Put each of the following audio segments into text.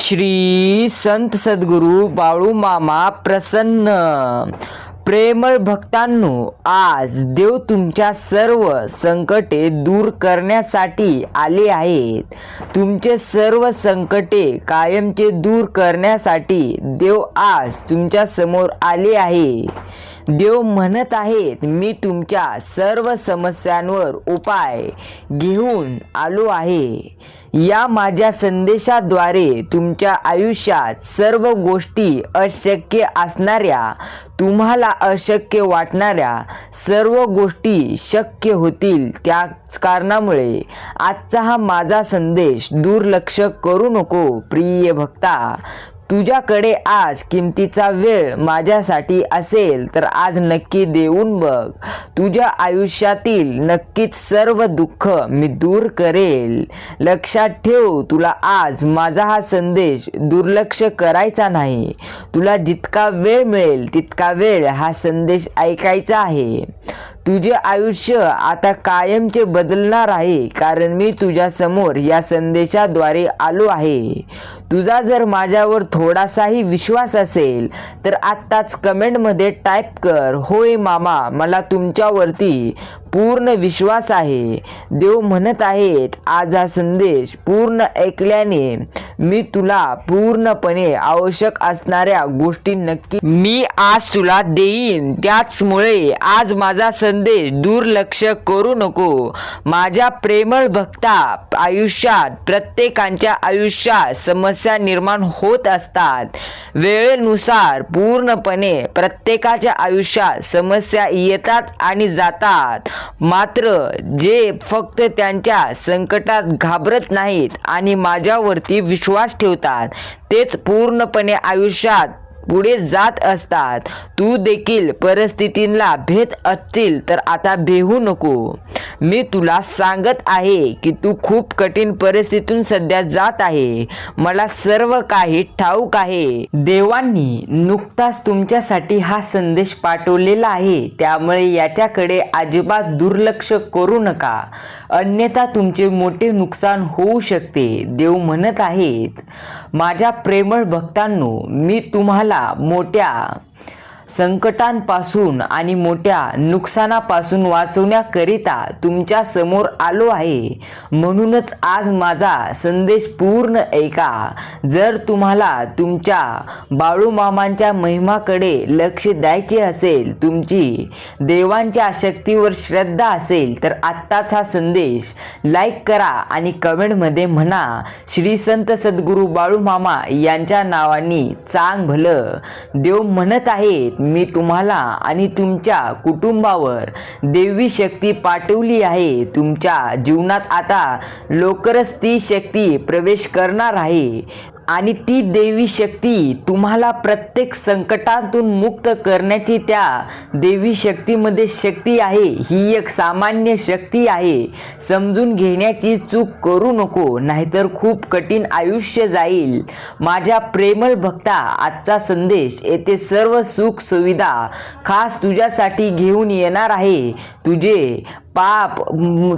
श्री संत सद्गुरू बाळू मामा प्रसन्न. प्रेमळ भक्तांनो आज देव तुमच्या सर्व संकटे दूर करण्यासाठी आले आहेत. तुमचे सर्व संकटे कायमचे दूर करण्यासाठी देव आज तुमच्यासमोर आले आहे देव म्हणत आहेत मी तुमच्या सर्व समस्यांवर उपाय घेऊन आलो आहे. या माझ्या संदेशाद्वारे तुमच्या आयुष्यात सर्व गोष्टी अशक्य असणाऱ्या तुम्हाला अशक्य वाटणाऱ्या सर्व गोष्टी शक्य होतील त्याच कारणामुळे आजचा हा माझा संदेश दुर्लक्ष करू नको प्रिय भक्ता. तुझ्याकडे आज किमतीचा वेळ माझ्यासाठी असेल तर आज नक्की देऊन बघ. तुझ्या आयुष्यातील नक्कीच सर्व दुःख मी दूर करेल. लक्षात ठेव तुला आज माझा हा संदेश दुर्लक्ष करायचा नाही. तुला जितका वेळ मिळेल तितका वेळ हा संदेश ऐकायचा आहे. तुझे आयुष्य आता कायमचे बदलणार आहे कारण मी तुझ्या समोर या संदेशाद्वारे आलो आहे. तुझा जर माझ्यावर थोडासाही विश्वास असेल तर आत्ताच कमेंटमध्ये टाईप कर होय मामा मला तुमच्यावरती पूर्ण विश्वास आहे. देव म्हणत आहेत आज हा संदेश पूर्ण ऐकल्याने मी तुला पूर्णपणे आवश्यक असणाऱ्या गोष्टी नक्की मी आज तुला देईन. त्याचमुळे आज माझा संदेश दुर्लक्ष करू नको. माझ्या प्रेमळ भक्ता आयुष्यात प्रत्येकांच्या आयुष्यात समस्या निर्माण होत असतात. वेळेनुसार पूर्णपणे प्रत्येकाच्या आयुष्यात समस्या येतात आणि जातात. मात्र जे फक्त त्यांच्या संकटात घाबरत नाहीत आणि माझ्यावरती विश्वास ठेवतात तेच पूर्णपणे आयुष्यात पुढे जात असतात. तू देखील परिस्थितींना भेट असतील तर आता भेहू नको. मी तुला सांगत आहे की तू खूप कठीण परिस्थितीतून सध्या जात आहे. मला सर्व काही ठाऊक आहे. देवांनी नुकताच तुमच्यासाठी हा संदेश पाठवलेला आहे. त्यामुळे याच्याकडे अजिबात दुर्लक्ष करू नका. अन्यथा तुमचे मोठे नुकसान होऊ शकते देव म्हणत आहेत. माझ्या प्रेमळ भक्तांनो मी तुम्हाला मोठ्या संकटांपासून आणि मोठ्या नुकसानापासून वाचवण्याकरिता तुमच्यासमोर आलो आहे. म्हणूनच आज माझा संदेश पूर्ण ऐका. जर तुम्हाला तुमच्या बाळूमामांच्या महिमाकडे लक्ष द्यायचे असेल तुमची देवांच्या शक्तीवर श्रद्धा असेल तर आत्ताच हा संदेश लाईक करा आणि कमेंटमध्ये म्हणा श्री संत सद्गुरू बाळूमामा यांच्या नावानी चांग भलं देव म्हणत आहेत. मी तुम्हाला आणि तुमच्या कुटुंबावर देवी शक्ती पाठवली आहे. तुमच्या जीवनात आता लवकरच ती शक्ती प्रवेश करणार आहे. आणि ती देवी शक्ती तुम्हाला प्रत्येक संकटातून मुक्त करण्याची त्या देवी शक्तीमध्ये शक्ती आहे. ही एक सामान्य शक्ती आहे. समजून घेण्याची चूक करू नको नाहीतर खूप कठीण आयुष्य जाईल. माझ्या प्रेमळ भक्ता आजचा संदेश येथे सर्व सुख सुविधा खास तुझ्यासाठी घेऊन येणार आहे. तुझे पाप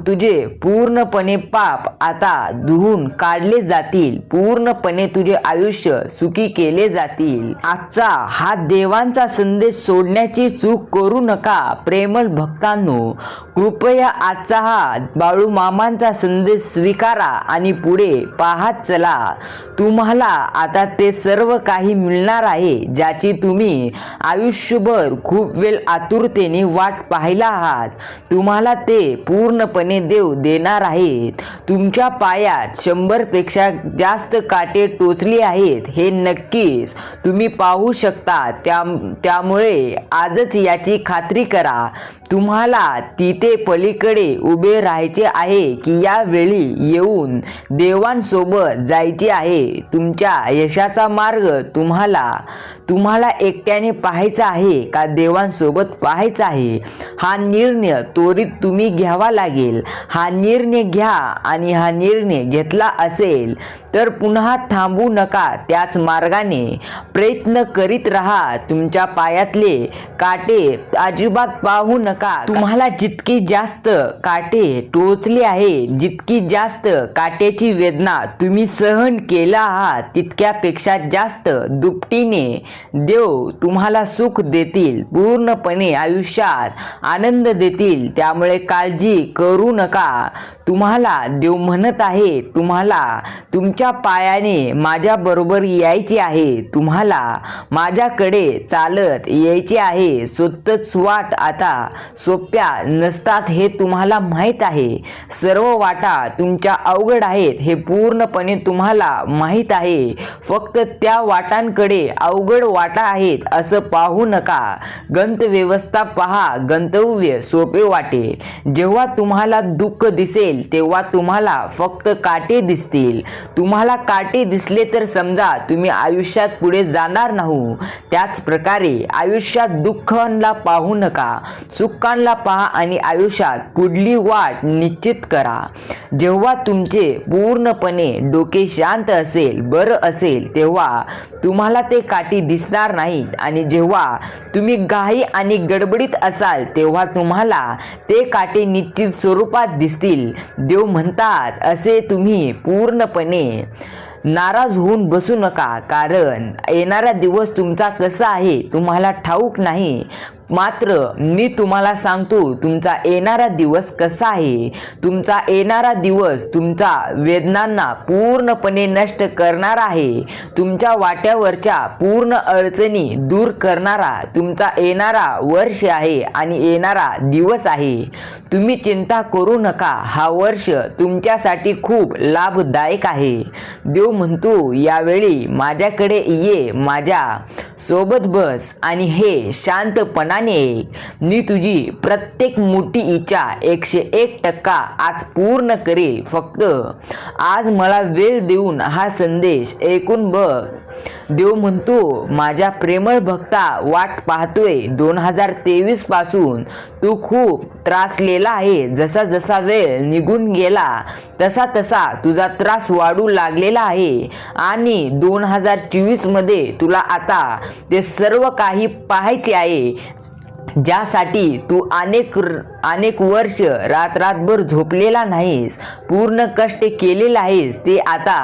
तुझे पूर्णपणे पाप आता धुवून काढले जातील. पूर्णपणे तुझे आयुष्य सुखी केले जातील. आजचा हा देवांचा संदेश सोडण्याची चूक करू नका प्रेमळ भक्तांनो. कृपया आजचा हा बाळू मामांचा संदेश स्वीकारा आणि पुढे पाहत चला. तुम्हाला आता ते सर्व काही मिळणार आहे ज्याची तुम्ही आयुष्यभर खूप वेळ आतुरतेने वाट पाहिला आहात. तुम्हाला ते पूर्णपणे देव देणार आहेत. तुमच्या पायात शंभरपेक्षा जास्त काटे टोचली आहेत हे नक्कीच तुम्ही पाहू शकता. त्या त्यामुळे आजच याची खात्री करा. तुम्हाला तिथे पलीकडे उभे राहायचे आहे की यावेळी येऊन देवांसोबत जायचे आहे. तुमच्या यशाचा मार्ग तुम्हाला तुम्हाला एकट्याने पाहायचा आहे का देवांसोबत पाहायचा आहे? हा निर्णय त्वरित तुम्ही तुम्ही घ्यावा लागेल. हा निर्णय घ्या आणि हा निर्णय घेतला असेल तर पुन्हा थांबू नका त्याच मार्गाने. प्रयत्न करीत राहा. तुमच्या पायातले काटे अजिबात पाहू नका. तुम्हाला जितकी जास्त काटे टोचले आहे जितकी जास्त काट्याची वेदना तुम्ही सहन केला आहात तितक्यापेक्षा जास्त दुपटीने देव तुम्हाला सुख देतील पूर्णपणे आयुष्यात आनंद देतील. त्यामुळे काळजी करू नका. तुम्हाला देव म्हणत आहे तुम्हाला तुमच्या पायाने माझ्या बरोबर यायचे आहे. तुम्हाला माझ्याकडे चालत यायचे आहे. स्वतःच वाट आता सोप्या नसतात हे तुम्हाला माहीत आहे. सर्व वाटा तुमच्या अवघड आहेत हे पूर्णपणे तुम्हाला माहीत आहे. फक्त त्या वाटांकडे अवघड वाटा आहेत असं पाहू नका. गंतव्यवस्था पहा गंतव्य सोपे वाटेल. जेव्हा तुम्हाला दुःख दिसेल तेव्हा तुम्हाला फक्त काटे दिसतील. तुम्हाला काटे दिसले तर समजा तुम्ही आयुष्यात पुढे जाणार नाही. त्याच प्रकारे आयुष्यात दुःखांना पाहू नका. सुखांना पहा आणि आयुष्यात पुढली वाट निश्चित करा. जेव्हा तुमचे पूर्णपणे डोके शांत असेल बरं असेल तेव्हा तुम्हाला ते काठी दिसणार नाहीत. आणि जेव्हा तुम्ही घाई आणि गडबडीत असाल तेव्हा तुम्हाला ते काटे निश्चित स्वरूपात दिसतील. देव म्हणतात असे तुम्ही पूर्णपणे नाराज होऊन बसू नका. कारण येणारा दिवस तुमचा कसा आहे तुम्हाला ठाऊक नाही. मात्र मी तुम्हाला सांगतो तुमचा येणारा दिवस कसा आहे? तुमचा येणारा दिवस तुमचा वेदनांना पूर्णपणे नष्ट करणार आहे. तुमच्या वाट्यावरच्या पूर्ण अडचणी दूर करणारा तुमचा येणारा वर्ष आहे आणि येणारा दिवस आहे. तुम्ही चिंता करू नका हा वर्ष तुमच्यासाठी खूप लाभदायक आहे. देव म्हणतो यावेळी माझ्याकडे ये माझ्या सोबत बस आणि हे शांतपणाने ऐक. मी तुझी प्रत्येक मोठी इच्छा एकशे एक टक्का आज पूर्ण करेल फक्त. आज मला वेळ देऊन हा संदेश ऐकून बघ. देव म्हणतो माझ्या प्रेमळ भक्ता वाट पाहतोय. दोन हजार तेवीसपासून तू खूप त्रासलेला आहे. जसा जसा वेळ निघून गेला तसा तसा तुझा त्रास वाढू लागलेला आहे. आणि दोन हजार चोवीसमध्ये तुला आता ते सर्व काही पाहायचे आहे. ज्यासाठी तू अनेक अनेक वर्ष रात रातभर झोपलेला नाहीस पूर्ण कष्ट केलेलं आहेस ते आता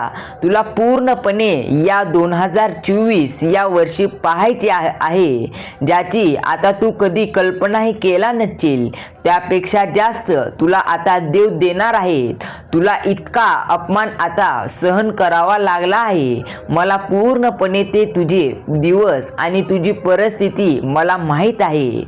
तुला पूर्णपणे या दोन हजार चोवीस या वर्षी पाहायचे आहे ज्याची आता तू कधी कल्पनाही केला नसशील. त्यापेक्षा जास्त तुला आता देव देणार आहे तुला इतका अपमान आता सहन करावा लागला आहे. मला पूर्णपणे ते तुझे दिवस आणि तुझी परिस्थिती मला माहीत आहे.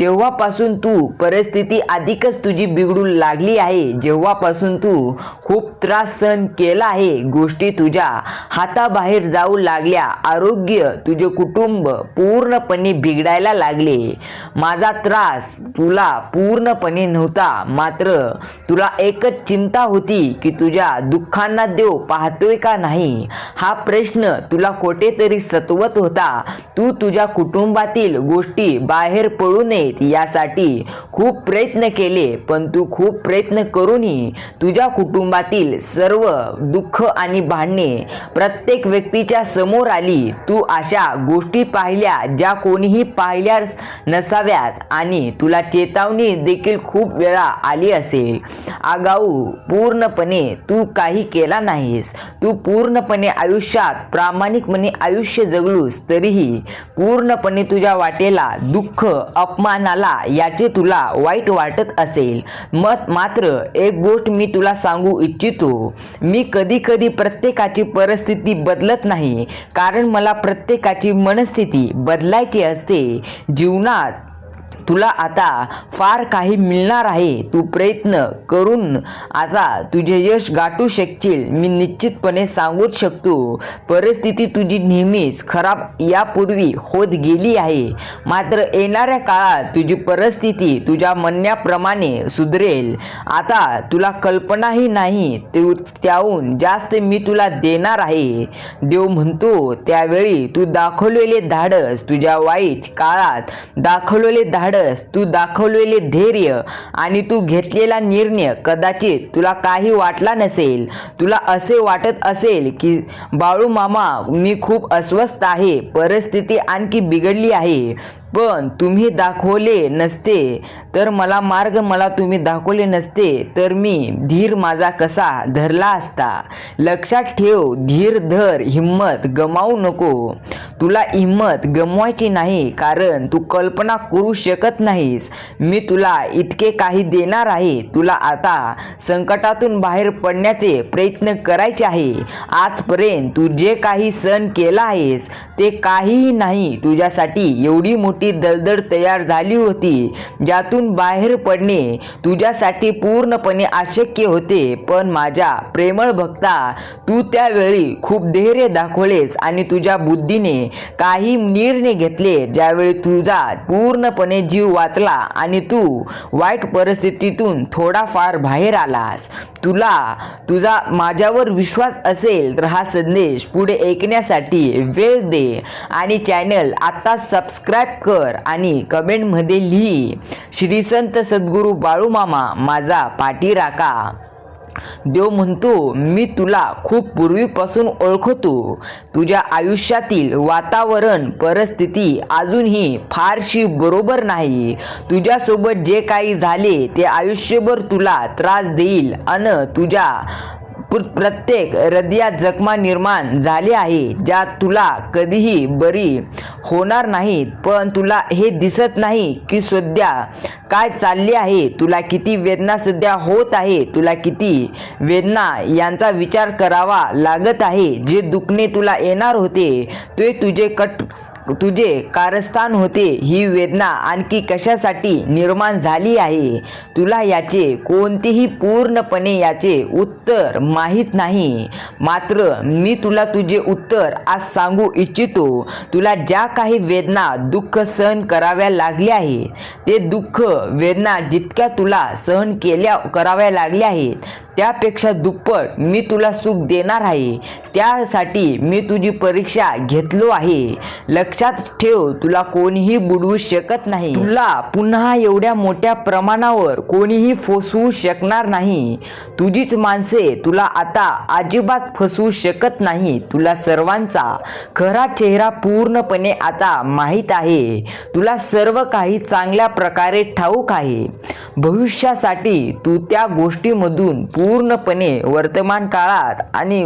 तेव्हापासून तू परिस्थिती अधिकच तुझी बिघडू लागली आहे. जेव्हापासून तू खूप त्रास सहन केला आहे गोष्टी तुझ्या हाताबाहेर जाऊ लागल्या. आरोग्य तुझे कुटुंब पूर्णपणे बिघडायला लागले. माझा त्रास तुला पूर्णपणे नव्हता. मात्र तुला एकच चिंता होती की तुझ्या दुःखांना देव पाहतोय का नाही? हा प्रश्न तुला कुठेतरी सतवत होता. तू तुझ्या कुटुंबातील गोष्टी बाहेर पडू नये. आहेत. यासाठी खूप प्रयत्न केले पण तू खूप प्रयत्न करूनही तुझ्या कुटुंबातील सर्व दुःख आणि भांडणे प्रत्येक व्यक्तीच्या समोर आली. तू अशा गोष्टी पाहिल्या ज्या कोणीही पाहिल्या नसाव्यात आणि तुला चेतावणी देखील खूप वेळा आली असेल. आगाऊ पूर्णपणे तू काही केला नाहीस. तू पूर्णपणे आयुष्यात प्रामाणिकपणे आयुष्य जगलूस तरीही पूर्णपणे तुझ्या वाटेला दुःख अपमान नाला याचे तुला वाईट वाटत असेल. मत मात्र एक गोष्ट मी तुला सांगू इच्छितो. मी कधी कधी प्रत्येकाची परिस्थिती बदलत नाही. कारण मला प्रत्येकाची मनस्थिती बदलायची असते. जीवनात तुला आता फार काही मिळणार आहे. तू प्रयत्न करून आता तुझे यश गाठू शकशील. मी निश्चितपणे सांगूच शकतो. परिस्थिती तुझी नेहमीच खराब यापूर्वी होत गेली आहे. मात्र येणाऱ्या काळात तुझी परिस्थिती तुझ्या म्हणण्याप्रमाणे सुधरेल. आता तुला कल्पनाही नाही ते त्याहून जास्त मी तुला देणार आहे. देव म्हणतो त्यावेळी तू दाखवलेले धाडस तुझ्या वाईट काळात दाखवलेले धाडस धाडस तू दाखवलेले धैर्य आणि तू घेतलेला निर्णय कदाचित तुला काही वाटला नसेल. तुला असे वाटत असेल की बाळू मामा मी खूप अस्वस्थ आहे. परिस्थिती आणखी बिघडली आहे. पण तुम्ही दाखवले नसते. तर मला मार्ग मला तुम्ही दाखवले नसते. तर मी धीर माझा कसा धरला असता. लक्षात ठेव धीर धर हिम्मत गमावू नको. तुला हिम्मत गमवायची नाही कारण तू कल्पना करू शकत नाहीस. मी तुला इतके काही देणार आहे. तुला आता संकटातून बाहेर पडण्याचे प्रयत्न करायचे आहे. आजपर्यंत तू जे काही सण केला आहेस ते काहीही नाही. तुझ्यासाठी एवढी मोठी दलदल तयार झाली होती ज्यातून बाहेर पडणे तुझ्यासाठी पूर्णपणे अशक्य होते. पण माझ्या प्रेमळ भक्ता तू त्यावेळी खूप धैर्य दाखवलेस आणि तुझ्या बुद्धीने काही निर्णय घेतले ज्यावेळी तुझा पूर्णपणे जीव वाचला आणि तू वाईट परिस्थितीतून थोडाफार बाहेर आलास. तुला तुझा माझ्यावर विश्वास असेल तर हा संदेश पुढे ऐकण्यासाठी वेळ दे आणि चॅनल आता सबस्क्राईब कर आणि कमेंटमध्ये लिही श्री संत सद्गुरू बाळूमामा माझा पाठीराका देव म्हणतो मी तुला खूप पूर्वीपासून ओळखतो. तुझ्या आयुष्यातील वातावरण परिस्थिती अजूनही फारशी बरोबर नाही. तुझ्यासोबत जे काही झाले ते आयुष्यभर तुला त्रास देईल अन तुझ्या प्रत्येक हृदयात जखमा निर्माण झाले आहे ज्या तुला कधीही बरी होणार नाहीत पण तुला हे दिसत नाही की सध्या काय चालले आहे तुला किती वेदना सध्या होत आहे तुला किती वेदना यांचा विचार करावा लागत आहे जे दुखणे तुला येणार होते ते तुझे कट तुझे कारस्थान होते ही वेदना आणखी कशासाठी निर्माण झाली आहे? तुला याचे कोणतेही पूर्णपणे याचे उत्तर माहीत नाही. मात्र मी तुला तुझे उत्तर आज सांगू इच्छितो. तुला ज्या काही वेदना दुःख सहन कराव्या लागले आहे ते दुःख वेदना जितक्या तुला सहन केल्या कराव्या लागल्या आहेत त्यापेक्षा दुप्पट मी तुला सुख देणार आहे. त्यासाठी मी तुझी परीक्षा घेतलो आहे. लक्षात ठेव तुला कोणीही बुडवू शकत नाही. तुला पुन्हा एवढ्या मोठ्या प्रमाणावर कोणीही फसवू शकणार नाही. तुझीच माणसे तुला आता अजिबात फसवू शकत नाही. तुला सर्वांचा खरा चेहरा पूर्णपणे आता माहीत आहे. तुला सर्व काही चांगल्या प्रकारे ठाऊक आहे. भविष्यासाठी तू त्या गोष्टीमधून पूर्णपणे वर्तमान काळात आणि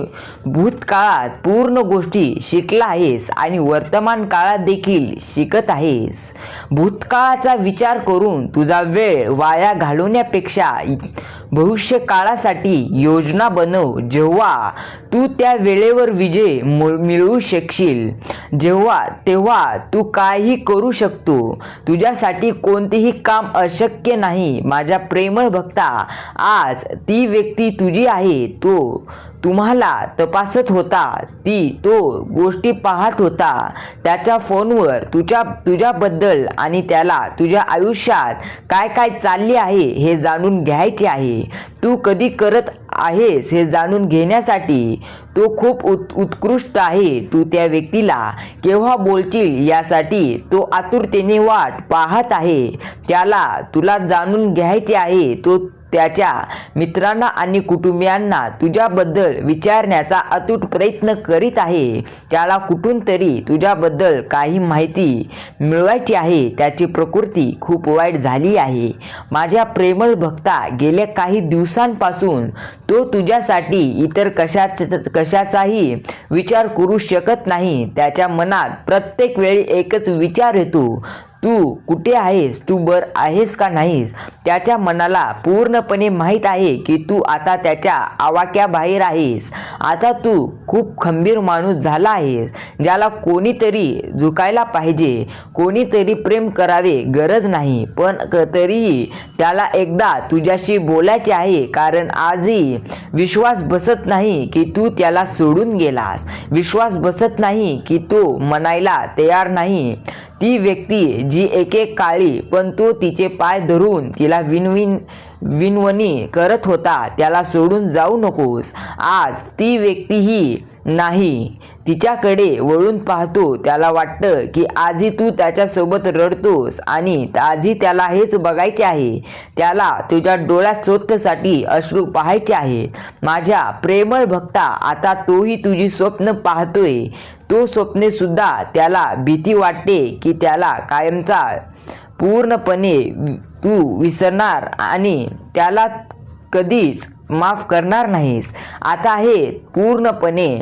भूतकाळात पूर्ण गोष्टी शिकला आहेस आणि वर्तमान काळात देखील शिकत आहेस. भूतकाळाचा विचार करून तुझा वेळ वाया घालवण्यापेक्षा भविष्य काळासाठी योजना बनव जेव्हा तू त्या वेळेवर विजय मिळवू शकशील. जेव्हा तेव्हा तू काही करू शकतो. तुझ्यासाठी कोणतेही काम अशक्य नाही. माझ्या प्रेमळ भक्ता आज ती व्यक्ती तुझी आहे. तो तुम्हाला तपासत होता ती तो गोष्टी पाहत होता. त्याच्या फोनवर तुझ्या तुझ्याबद्दल आणि त्याला तुझ्या आयुष्यात काय काय चालले आहे हे जाणून घ्यायचे आहे. तू कधी करत आहेस हे जाणून घेण्यासाठी? तो खूप उत् उत्कृष्ट आहे. तू त्या व्यक्तीला केव्हा बोलशील यासाठी तो आतुरतेने वाट पाहत आहे. त्याला तुला जाणून घ्यायचे आहे. तो त्याच्या मित्रांना आणि कुटुंबियांना तुझ्याबद्दल विचारण्याचा अतूट प्रयत्न करीत आहे. त्याला कुठून तरी तुझ्याबद्दल काही माहिती मिळवायची आहे. त्याची प्रकृती खूप वाईट झाली आहे. माझ्या प्रेमळ भक्ता गेल्या काही दिवसांपासून तो तुझ्यासाठी इतर कशाच कशाचाही विचार करू शकत नाही. त्याच्या मनात प्रत्येक वेळी एकच विचार येतो. तू कुठे आहेस? तू बर आहेस का नाहीस? त्याच्या मनाला पूर्णपणे माहीत आहे की तू आता त्याच्या आवाक्याबाहेर आहेस. आता तू खूप खंबीर माणूस झाला आहेस ज्याला कोणीतरी झुकायला पाहिजे. कोणीतरी प्रेम करावे गरज नाही पण तरीही त्याला एकदा तुझ्याशी बोलायचे आहे कारण आजही विश्वास बसत नाही की तू त्याला सोडून गेलास. विश्वास बसत नाही की तो म्हणायला तयार नाही. ती व्यक्ती जी एक एक काळी पण तो तिचे पाय धरून तिला विनविन विनवणी करत होता त्याला सोडून जाऊ नकोस. आज ती व्यक्तीही नाही. तिच्याकडे वळून पाहतो त्याला वाटतं की आजही तू त्याच्यासोबत रडतोस आणि आजही त्याला हेच बघायचे आहे. त्याला तुझ्या डोळ्यात स्वतःसाठी अश्रू पाहायचे आहेत. माझ्या प्रेमळ भक्ता आता तोही तुझी स्वप्न पाहतोय. तो स्वप्ने सुद्धा त्याला भीती वाटते की त्याला कायमचा पूर्णपणे तू विसरणार आणि त्याला कधीच माफ करणार नाहीस. आता हे पूर्णपणे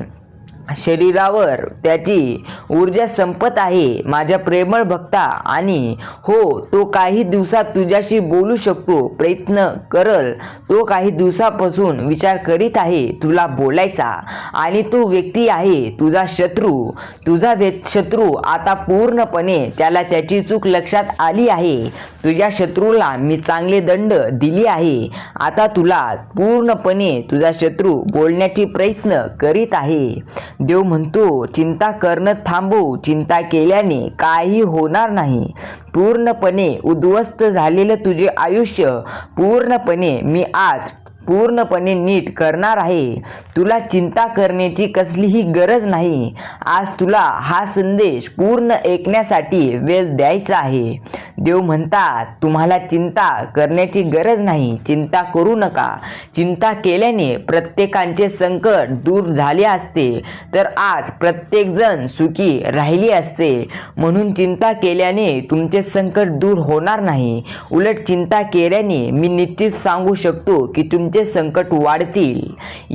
शरीरावर त्याची ऊर्जा संपत आहे. माझ्या प्रेमळ भक्ता आणि हो तो काही दिवसात तुझ्याशी बोलू शकतो. प्रयत्न करल तो काही दिवसापासून विचार करीत आहे तुला बोलायचा. आणि तो व्यक्ती आहे तुझा शत्रू. तुझा व्य शत्रू आता पूर्णपणे त्याला त्याची चूक लक्षात आली आहे. तुझ्या शत्रूला मी चांगले दंड दिली आहे. आता तुला पूर्णपणे तुझा शत्रू बोलण्याची प्रयत्न करीत आहे. देव म्हणतो चिंता करणं थांबू चिंता केल्याने काही होणार नाही. पूर्णपणे उद्ध्वस्त झालेलं तुझे आयुष्य. पूर्णपणे मी आज पूर्णपणे नीट करणार आहे. तुला चिंता करण्याची कसलीही गरज नाही. आज तुला हा संदेश पूर्ण ऐकण्यासाठी वेळ द्यायचा आहे. देव म्हणतात तुम्हाला चिंता करण्याची गरज नाही. चिंता करू नका. चिंता केल्याने प्रत्येकांचे संकट दूर झाले असते. तर आज प्रत्येकजण सुखी राहिली असते. म्हणून चिंता केल्याने तुमचे संकट दूर होणार नाही. उलट चिंता केल्याने मी निश्चित सांगू शकतो की तुमचे संकट वाढतील.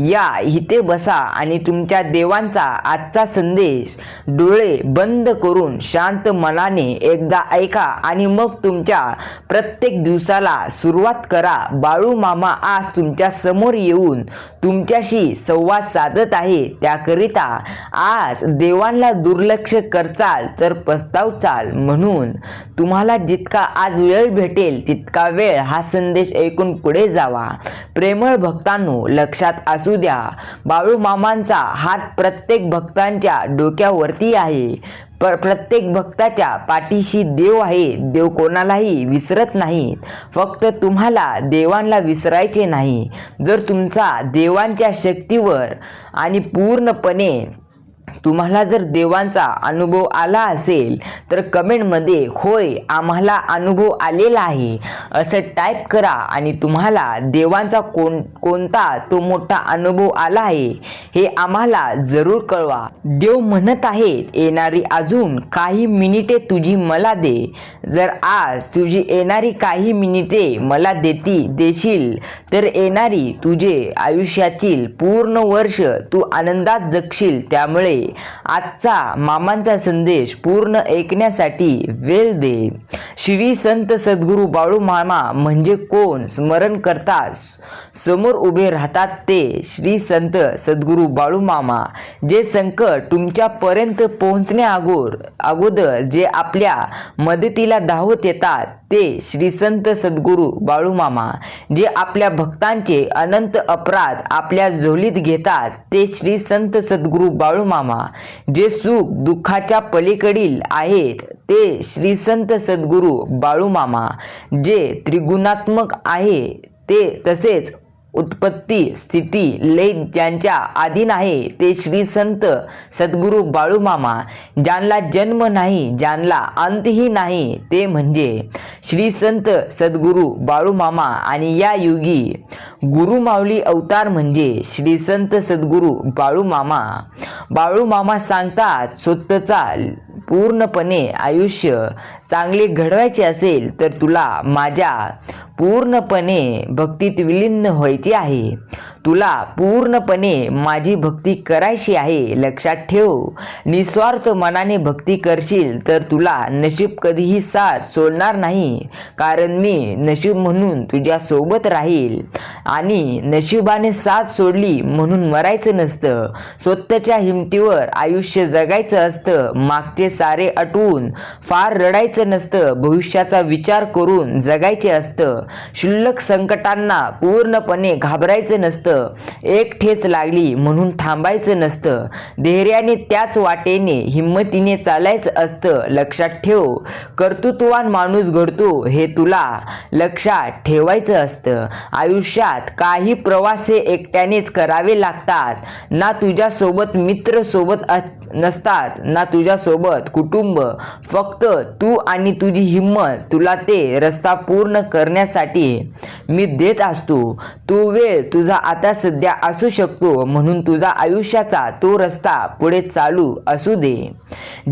या इथे बसा आणि तुमच्या देवांचा आजचा संदेश डोळे बंद करून शांत मनाने एकदा ऐका आणि मग तुमच्या प्रत्येक दिवसाला सुरुवात करा. बाळू मामा आज तुमच्यासमोर येऊन तुमच्याशी संवाद साधत आहे. त्याकरिता आज देवांना दुर्लक्ष करचाल तर पस्तावचाल म्हणून तुम्हाला जितका आज वेळ भेटेल तितका वेळ हा संदेश ऐकून पुढे जावा. प्रेम प्रेमळ भक्तांनो लक्षात असू द्या बाळू मामांचा हात प्रत्येक भक्तांच्या डोक्यावरती आहे. पर प्रत्येक भक्ताच्या पाठीशी देव आहे देव कोणालाही विसरत नाहीत. फक्त तुम्हाला देवांना विसरायचे नाही. जर तुमचा देवांच्या शक्तीवर आणि पूर्णपणे तुम्हाला जर देवांचा अनुभव आला असेल तर कमेंटमध्ये होय आम्हाला अनुभव आलेला आहे. असं टाईप करा आणि तुम्हाला देवांचा कोण कोणता तो मोठा अनुभव आला आहे हे आम्हाला जरूर कळवा. देव म्हणत आहेत येणारी अजून काही मिनिटे तुझी मला दे. जर आज तुझी येणारी काही मिनिटे मला देती देशील तर येणारी तुझे आयुष्यातील पूर्ण वर्ष तू आनंदात जगशील. त्यामुळे आजचा मामांचा संदेश पूर्ण ऐकण्यासाठी वेळ दे. श्री संत सद्गुरू बाळू मामा म्हणजे कोण? स्मरण करतात समोर उभे राहतात ते. श्री संत सद्गुरू बाळू मामा. जे संकट तुमच्यापर्यंत पोहोचण्या अगोर अगोदर जे आपल्या मदतीला धावत येतात ते श्री संत सद्गुरू बाळू मामा. जे आपल्या भक्तांचे अनंत अपराध आपल्या झोलीत घेतात ते श्री संत सद्गुरू बाळू मामा. जे सुख दुःखाच्या पलीकडील आहेत ते श्री संत सद्गुरू बाळू मामा जे त्रिगुणात्मक आहे ते तसेच उत्पत्ती स्थिती लय ज्यांच्या अधीन आहे. ते श्री संत सद्गुरू बाळूमामा ज्यांना जन्म नाही ज्यांना अंतही नाही ते म्हणजे श्री संत सद्गुरू बाळूमामा. आणि या युगी गुरुमाऊली अवतार म्हणजे श्री संत सद्गुरू बाळूमामा. बाळूमामा सांगतात स्वतःचा पूर्णपणे आयुष्य चांगले घडवायचे असेल तर तुला माझ्या पूर्णपणे भक्तीत विलीन व्हायचे आहे. तुला पूर्णपणे माझी भक्ती करायची आहे. लक्षात ठेव निस्वार्थ मनाने भक्ती करशील तर तुला नशीब कधीही साथ सोडणार नाही. कारण मी नशीब म्हणून तुझ्या सोबत राहील आणि नशिबाने साथ सोडली म्हणून मरायचं नसतं. स्वतःच्या हिमतीवर आयुष्य जगायचं असतं. मागचे सारे अटवून फार रडायचं नसतं. भविष्याचा विचार करून जगायचे असतं. शुल्लक संकटांना पूर्णपणे घाबरायचं नसतं. एक ठेच लागली म्हणून थांबायचं नसतं. धैर्याने त्याच वाटेने हिंमतीने चालायचं असतं. लक्षात ठेव. कर्तृत्ववान माणूस घडतो हे तुला लक्षात ठेवायचं असतं. आयुष्यात काही प्रवास हे एकट्यानेच करावे लागतात. ना तुझ्यासोबत मित्र सोबत नसतात. ना तुझ्यासोबत कुटुंब फक्त तू आणि तुझी हिंमत तुला ते रस्ता पूर्ण करण्यासाठी मी देत असतो. तो वेळ तुझा आता सध्या असू शकतो म्हणून तुझा आयुष्याचा तो रस्ता पुढे चालू असू दे.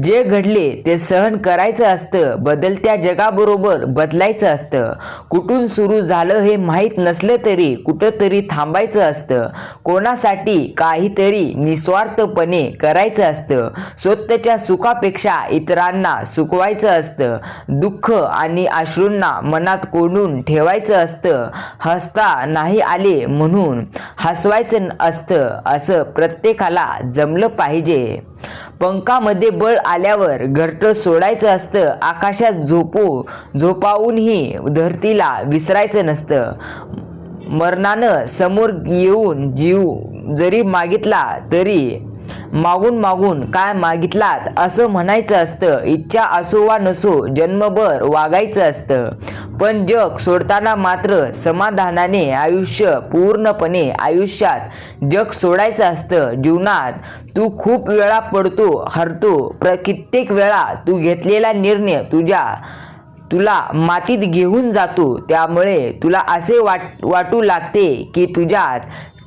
जे घडले ते सहन करायचं असतं बदलत्या जगाबरोबर बदलायचं असतं. कुठून सुरू झालं हे माहीत नसलं तरी कुठंतरी थांबायचं असतं. कोणासाठी काहीतरी निस्वार्थपणे करायचं असतं. स्वतःच्या सुखापेक्षा इतरांना सुखवायचं असतं. दुःख आणि अश्रूंना मनात कोंडून ठेवायचं असतं. हसता नाही आले म्हणून हसवायचं असतं असं प्रत्येकाला जमलं पाहिजे. पंखामध्ये बळ आल्यावर घरट सोडायचं असतं. आकाशात झोपू झोपावूनही धरतीला विसरायचं नसतं. मरणानं समोर येऊन जीव जरी मागितला तरी मागून मागून काय मागितलात असं म्हणायचं असतं. इच्छा असो वा नसो जन्मभर वागायचं असतं. पण जग सोडताना मात्र समाधानाने आयुष्य पूर्णपणे आयुष्यात जग सोडायचं असतं. जीवनात तू खूप वेळा पडतो हरतो. प्र कित्येक वेळा तू घेतलेला निर्णय तुझ्या तुला मातीत घेऊन जातो. त्यामुळे तुला असे वाट वाटू लागते की तुझ्यात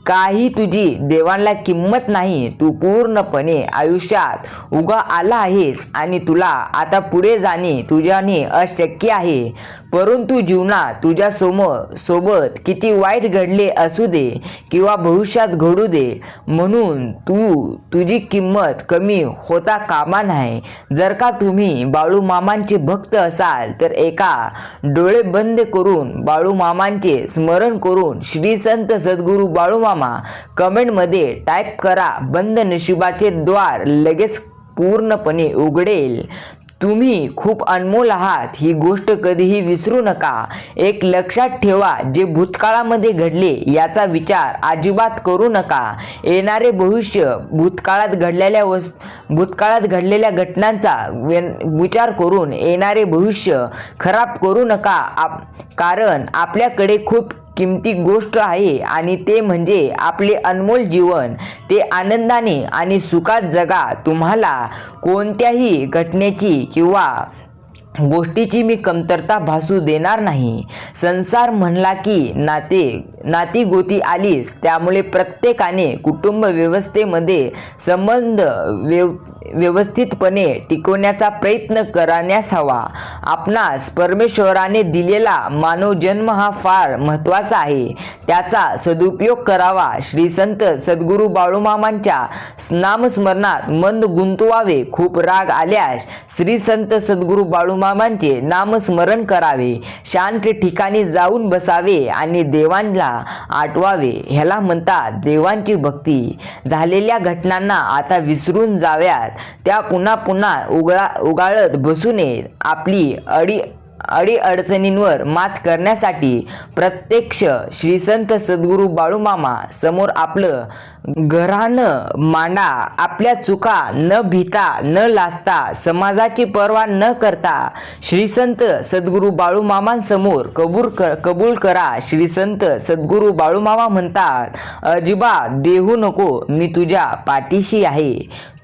काही तुझी देवांना किंमत नाही तू पूर्णपणे आयुष्यात उगा आला आहेस आणि तुला आता पुढे जाणे तुझ्याने अशक्य आहे. परंतु जीवनात तुझ्या समोर सोबत किती वाईट घडले असू दे किंवा भविष्यात घडू दे म्हणून तू तुझी किंमत कमी होता कामा नाही. जर का तुम्ही बाळू मामांचे भक्त असाल तर एका डोळे बंद करून बाळू मामांचे स्मरण करून श्री संत सद्गुरू बाळू मामा कमेंटमध्ये टाईप करा बंद नशिबाचे द्वार लगेच पूर्णपणे उघडेल. तुम्ही खूप अनमोल आहात ही गोष्ट कधीही विसरू नका. एक लक्षात ठेवा जे भूतकाळामध्ये घडले याचा विचार अजिबात करू नका. येणारे भविष्य भूतकाळात घडलेल्या वस् भूतकाळात घडलेल्या घटनांचा विचार करून येणारे भविष्य खराब करू नका. आप कारण आपल्याकडे खूप किमती गोष्ट आहे आणि ते म्हणजे आपले अनमोल जीवन. ते आनंदाने आणि सुखात जगा. तुम्हाला कोणत्याही घटनेची किंवा गोष्टीची मी कमतरता भासू देणार नाही. संसार म्हणला की नाते नाती गोती आलीच त्यामुळे प्रत्येकाने कुटुंब व्यवस्थेमध्ये संबंध व्यव व्यवस्थितपणे टिकवण्याचा प्रयत्न करण्यास हवा. आपणास परमेश्वराने दिलेला मानव जन्म हा फार महत्त्वाचा आहे. त्याचा सदुपयोग करावा. श्री संत सद्गुरू बाळूमामांच्या नामस्मरणात मंद गुंतवावे. खूप राग आल्यास श्री संत सद्गुरू बाळूमामांचे नामस्मरण करावे शांत ठिकाणी जाऊन बसावे आणि देवांना आठवावे. ह्याला म्हणतात देवांची भक्ती. झालेल्या घटनांना आता विसरून जाव्यात. त्या पुन्हा पुन्हा उगळा उगाळत बसू नयेत. आपली अडी अडी अडचणींवर मात करण्यासाठी प्रत्यक्ष श्रीसंत सद्गुरू बाळूमामा समोर आपलं घरानं मांडा आपल्या चुका न भीता न लाजता समाजाची पर्वा न करता श्री संत सद्गुरू बाळूमामांसमोर कबूर कर कबूल करा श्री संत सद्गुरू बाळूमामा म्हणतात अजिबात देहू नको मी तुझ्या पाठीशी आहे.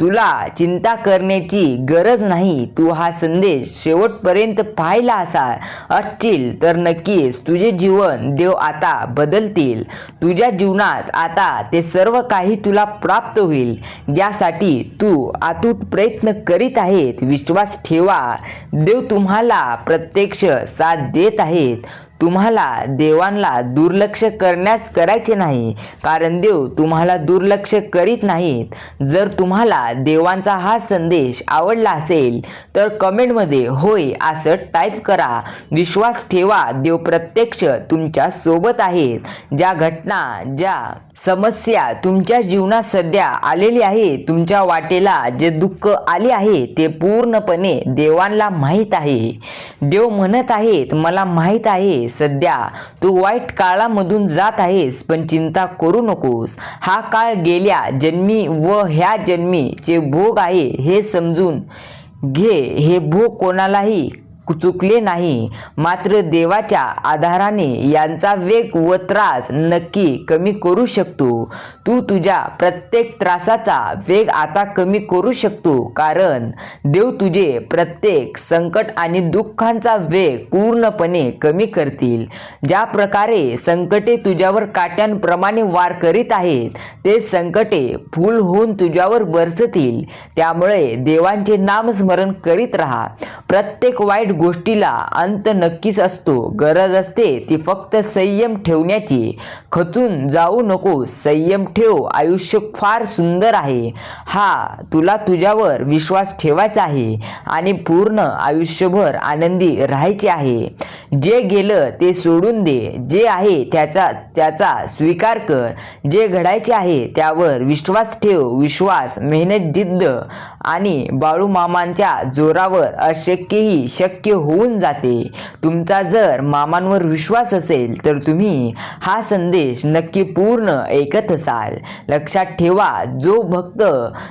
तुला चिंता करण्याची गरज नाही. तू हा संदेश शेवटपर्यंत पाहिला असा असतील तर नक्कीच तुझे जीवन देव आता बदलतील. तुझ्या जीवनात आता ते सर्व काही तुला प्राप्त होईल. ज्यासाठी तू आतूत प्रयत्न करीत आहेत. विश्वास ठेवा. देव तुम्हाला प्रत्यक्ष साथ देत आहेत. तुम्हाला देवांना दुर्लक्ष करण्यास करायचे नाही कारण देव तुम्हाला दुर्लक्ष करीत नाहीत. जर तुम्हाला देवांचा हा संदेश आवडला असेल तर कमेंटमध्ये होय असं टाईप करा. विश्वास ठेवा देव प्रत्यक्ष तुमच्यासोबत आहेत. ज्या घटना ज्या समस्या तुमच्या जीवनात सध्या आलेली आहे तुमच्या वाटेला जे दुःख आले आहे ते पूर्णपणे देवांना माहीत आहे. देव म्हणत आहेत मला माहीत आहे सध्या तू वाईट काळामधून जात आहेस पण चिंता करू नकोस. हा काळ गेल्या जन्मी व ह्या जन्मीचे भोग आहे हे समजून घे. हे भोग कोणालाही चुकले नाही. मात्र देवाच्या आधाराने यांचा वेग व त्रास नक्की कमी करू शकतो. तू तुझ्या प्रत्येक त्रासाचा वेग आता कमी करू शकतो. कारण देव तुझे प्रत्येक संकट आणि दुःखांचा वेग पूर्णपणे कमी करतील. ज्या प्रकारे संकटे तुझ्यावर काट्यांप्रमाणे वार करीत आहेत ते संकटे फूल होऊन तुझ्यावर बरसतील. त्यामुळे देवांचे नामस्मरण करीत राहा. प्रत्येक वाईट गोष्टीला अंत नक्कीच असतो. गरज असते ती फक्त संयम ठेवण्याची. खचून जाऊ नको संयम ठेव. आयुष्य फार सुंदर आहे. हा तुला तुझ्यावर विश्वास ठेवायचा आहे आणि पूर्ण आयुष्यभर आनंदी राहायचे आहे. जे गेलं ते सोडून दे. जे आहे त्याचा त्याचा स्वीकार कर. जे घडायचे आहे त्यावर विश्वास ठेव. विश्वास मेहनत जिद्द आणि बाळूमामांच्या जोरावर अशक्यही शक्य होऊन जाते. तुमचा जर मामांवर विश्वास असेल तर तुम्ही हा संदेश नक्की पूर्ण ऐकत असाल. लक्षात ठेवा जो भक्त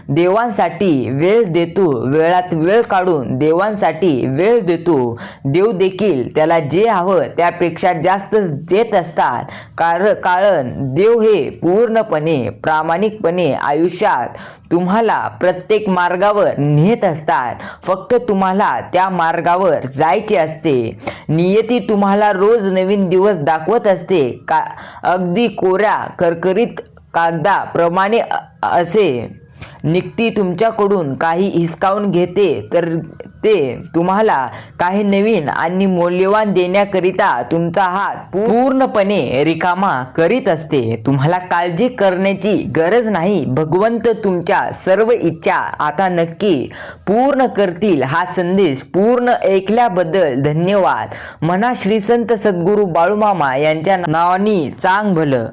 देवांसाठी वेळ देतो वेळात वेळ काढून देवांसाठी वेळ देतो देव देखील त्याला जे हवं त्यापेक्षा जास्त देत असतात. कार कारण देव हे पूर्णपणे प्रामाणिकपणे आयुष्यात तुम्हाला प्रत्येक मार्गावर नेत असतात. फक्त तुम्हाला त्या मार्गावर जायचे असते. नियती तुम्हाला रोज नवीन दिवस दाखवत असते. का अगदी कोऱ्या करकरीत कागदाप्रमाणे असे. निकती तुमच्याकडून काही हिसकावून घेते तर ते तुम्हाला काही नवीन आणि मौल्यवान देण्याकरिता तुमचा हात पूर्णपणे रिकामा करीत असते. तुम्हाला काळजी करण्याची गरज नाही. भगवंत तुमच्या सर्व इच्छा आता नक्की पूर्ण करतील. हा संदेश पूर्ण ऐकल्याबद्दल धन्यवाद. म्हणा श्री संत सद्गुरू बाळूमामा यांच्या नावानी चांग भलं